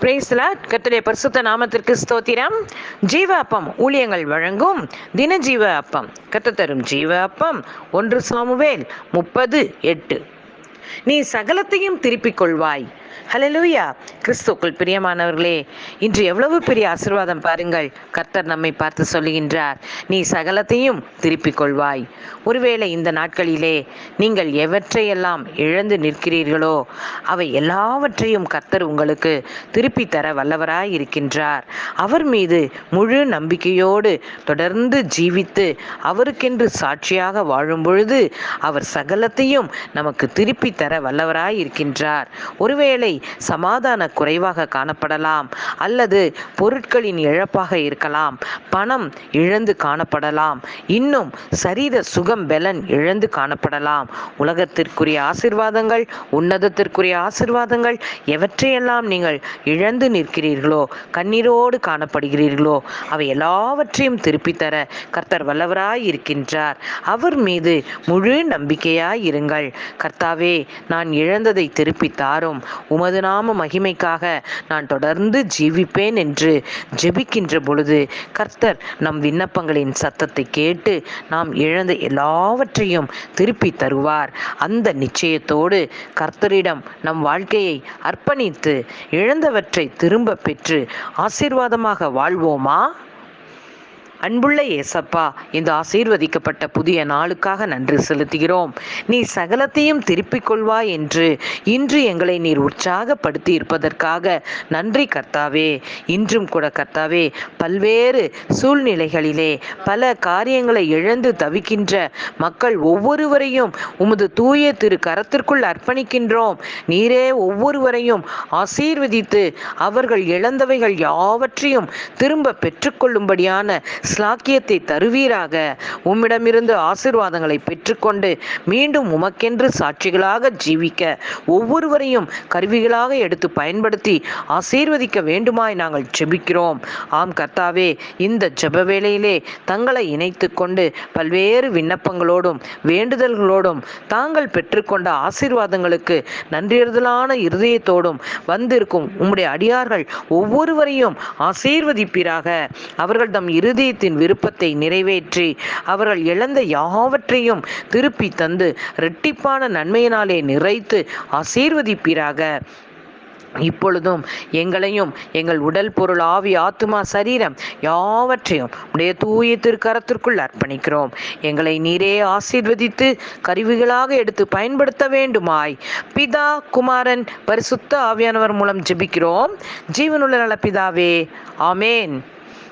பிரேஸ்லா கத்துடைய பரிசுத்த நாமத்திற்கு ஸ்தோத்திரம். ஜீவ அப்பம் ஊழியங்கள் வழங்கும் தின ஜீவ அப்பம் கத்து தரும் ஜீவ அப்பம் ஒன்று சாமுவேல் முப்பது எட்டு. நீ சகலத்தையும் திருப்பிக் கொள்வாய். ஹலலூயா கிறிஸ்துக்குள் பிரியமானவர்களே இன்று எவ்வளவு பெரிய ஆசிர்வாதம் பாருங்கள். கர்த்தர் நம்மை பார்த்து சொல்லுகின்றார் நீ சகலத்தையும் திருப்பிக் கொள்வாய். ஒருவேளை இந்த நாட்களிலே நீங்கள் எவற்றையெல்லாம் இழந்து நிற்கிறீர்களோ அவை எல்லாவற்றையும் கர்த்தர் உங்களுக்கு திருப்பி தர வல்லவராய் இருக்கின்றார். அவர் மீது முழு நம்பிக்கையோடு தொடர்ந்து ஜீவித்து அவருக்கென்று சாட்சியாக வாழும் பொழுது அவர் சகலத்தையும் நமக்கு திருப்பி தர வல்லவராய் இருக்கின்றார். ஒருவேளை சமாதான குறைவாக காணப்படலாம் அல்லது பொருட்களின் இழப்பாக இருக்கலாம். பணம் இழந்து காணப்படலாம். இன்னும் சரீர சுகம் பலன் இழந்து காணப்படலாம். உலகத்திற்குரிய ஆசிர்வாதங்கள் உன்னதத்திற்குரிய ஆசிர்வாதங்கள் எவற்றையெல்லாம் நீங்கள் இழந்து நிற்கிறீர்களோ கண்ணீரோடு காணப்படுகிறீர்களோ அவை எல்லாவற்றையும் திருப்பி தர கர்த்தர் வல்லவராய் இருக்கின்றார். அவர் மீது முழு நம்பிக்கையாய் இருங்கள். கர்த்தாவே நான் இழந்ததை திருப்பி தாரும். உமது நாம மகிமைக்காக நான் தொடர்ந்து ஜீவிப்பேன் என்று ஜெபிக்கின்ற பொழுது கர்த்தர் நம் விண்ணப்பங்களின் சத்தத்தை கேட்டு நாம் இழந்த எல்லாவற்றையும் திருப்பி தருவார். அந்த நிச்சயத்தோடு கர்த்தரிடம் நம் வாழ்க்கையை அர்ப்பணித்து இழந்தவற்றை திரும்ப பெற்று ஆசீர்வாதமாக வாழ்வோமா? அன்புள்ள ஏசப்பா இந்த ஆசீர்வதிக்கப்பட்ட புதிய நாளுக்காக நன்றி செலுத்துகிறோம். நீ சகலத்தையும் திருப்பிக் கொள்வாய் என்று இன்று எங்களை நீர் உற்சாகப்படுத்தி இருப்பதற்காக நன்றி கர்த்தாவே. இன்றும் கூட கர்த்தாவே பல்வேறு சூழ்நிலைகளிலே பல காரியங்களை இழந்து தவிக்கின்ற மக்கள் ஒவ்வொருவரையும் உமது தூய திரு கரத்திற்குள் அர்ப்பணிக்கின்றோம். நீரே ஒவ்வொருவரையும் ஆசீர்வதித்து அவர்கள் இழந்தவைகள் யாவற்றையும் திரும்ப பெற்றுக்கொள்ளும்படியான ஸ்லாக்கியத்தை தருவீராக. உம்மிடமிருந்து ஆசிர்வாதங்களை பெற்றுக்கொண்டு மீண்டும் உமக்கென்று சாட்சிகளாக ஜீவிக்க ஒவ்வொருவரையும் கருவிகளாக எடுத்து பயன்படுத்தி ஆசீர்வதிக்க வேண்டுமாய் நாங்கள் ஜெபிக்கிறோம். ஆம் கர்த்தாவே இந்த ஜெப வேளையிலே தங்களை இணைத்து கொண்டு பல்வேறு விண்ணப்பங்களோடும் வேண்டுதல்களோடும் தாங்கள் பெற்றுக்கொண்ட ஆசீர்வாதங்களுக்கு நன்றியறுதலான இருதயத்தோடும் வந்திருக்கும் உம்முடைய அடியார்கள் ஒவ்வொருவரையும் ஆசீர்வதிப்பீராக. அவர்கள் தம் இறுதி இதயத்தின் விருப்பத்தை நிறைவேற்றி அவர்கள் இழந்த யாவற்றையும் திருப்பி தந்து இரட்டிப்பான நன்மையினாலே நிறைத்து ஆசீர்வதிப்பீராக. இப்பொழுதும் எங்களையும் எங்கள் உடல் பொருள் ஆவி ஆத்துமா சரீரம் யாவற்றையும் உடைய தூய திருக்கரத்திற்குள் அர்ப்பணிக்கிறோம். எங்களை நீரே ஆசீர்வதித்து கருவிகளாக எடுத்து பயன்படுத்த வேண்டுமாய். பிதா குமாரன் பரிசுத்த ஆவியானவர் மூலம் ஜெபிக்கிறோம். ஜீவனுள்ள நல பிதாவே ஆமேன்.